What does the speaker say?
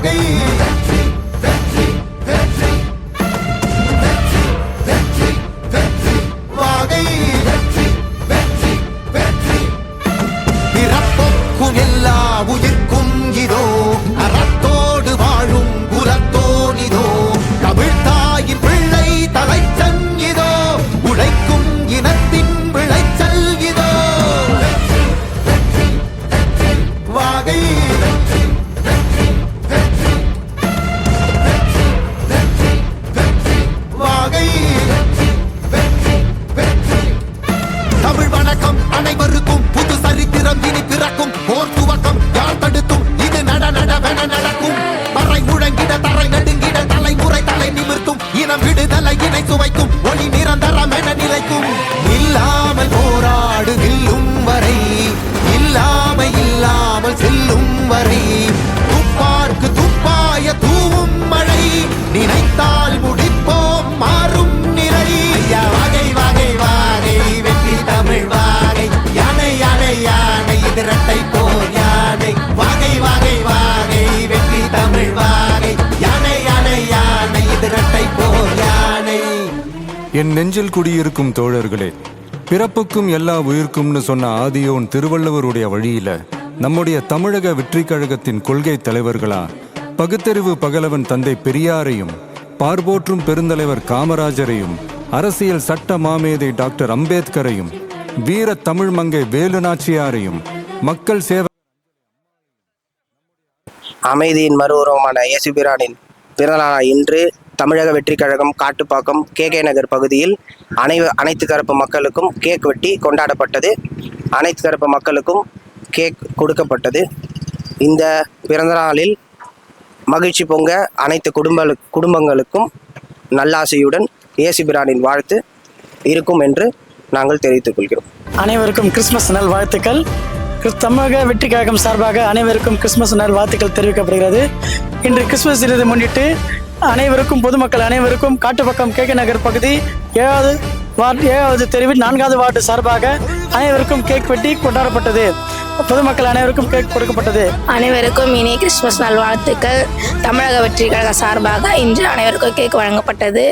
பகை இனம் சுவைக்கும் ஒளி நிரந்தரம் என நிலைக்கும். இல்லாமல் போ என் நெஞ்சில் குடியிருக்கும் தோழர்களே பிறப்புக்கும் எல்லா உயிர்க்கும்னு சொன்ன ஆதியோன் திருவள்ளுவருடைய வழியில நம்முடைய தமிழக வெற்றி கழகத்தின் கொள்கை தலைவர்களா பகுத்தறிவு பகலவன் தந்தை பெரியாரையும் பார்போற்றும் பெருந்தலைவர் காமராஜரையும் அரசியல் சட்ட மாமேதை டாக்டர் அம்பேத்கரையும் வீர தமிழ் மங்கை வேலு நாச்சியாரையும் மக்கள் சேவை அமைதியின் மறு உருவமான இயேசுபிரானின் பிறநாளா இன்று தமிழக வெற்றிக் கழகம் காட்டுப்பாக்கம் கே கே நகர் பகுதியில் அனை அனைத்து தரப்பு மக்களுக்கும் கேக் வெட்டி கொண்டாடப்பட்டது. அனைத்து தரப்பு மக்களுக்கும் கேக் கொடுக்கப்பட்டது. இந்த பிறந்தநாளில் மகிழ்ச்சி பொங்க அனைத்து குடும்ப குடும்பங்களுக்கும் நல்லாசையுடன் இயேசுபிரானின் வாழ்த்து இருக்கும் என்று நாங்கள் தெரிவித்துக் கொள்கிறோம். அனைவருக்கும் கிறிஸ்மஸ் நல் வாழ்த்துக்கள் தமிழக வெற்றி கழகம் சார்பாக அனைவருக்கும் கிறிஸ்மஸ் நல் வாழ்த்துக்கள் தெரிவிக்கப்படுகிறது. இன்று கிறிஸ்மஸ் தினத்தை முன்னிட்டு அனைவருக்கும் பொதுமக்கள் அனைவருக்கும் காட்டுப்பக்கம் கே கே நகர் பகுதி ஏழாவது வார்டு ஏழாவது தெருவில் நான்காவது வார்டு சார்பாக அனைவருக்கும் கேக் வெட்டி கொண்டாடப்பட்டது. பொதுமக்கள் அனைவருக்கும் கேக் கொடுக்கப்பட்டது. அனைவருக்கும் இனி கிறிஸ்துமஸ் நல்வாழ்த்துக்கள். தமிழக வெற்றி கழக சார்பாக இன்று அனைவருக்கும் கேக் வழங்கப்பட்டது.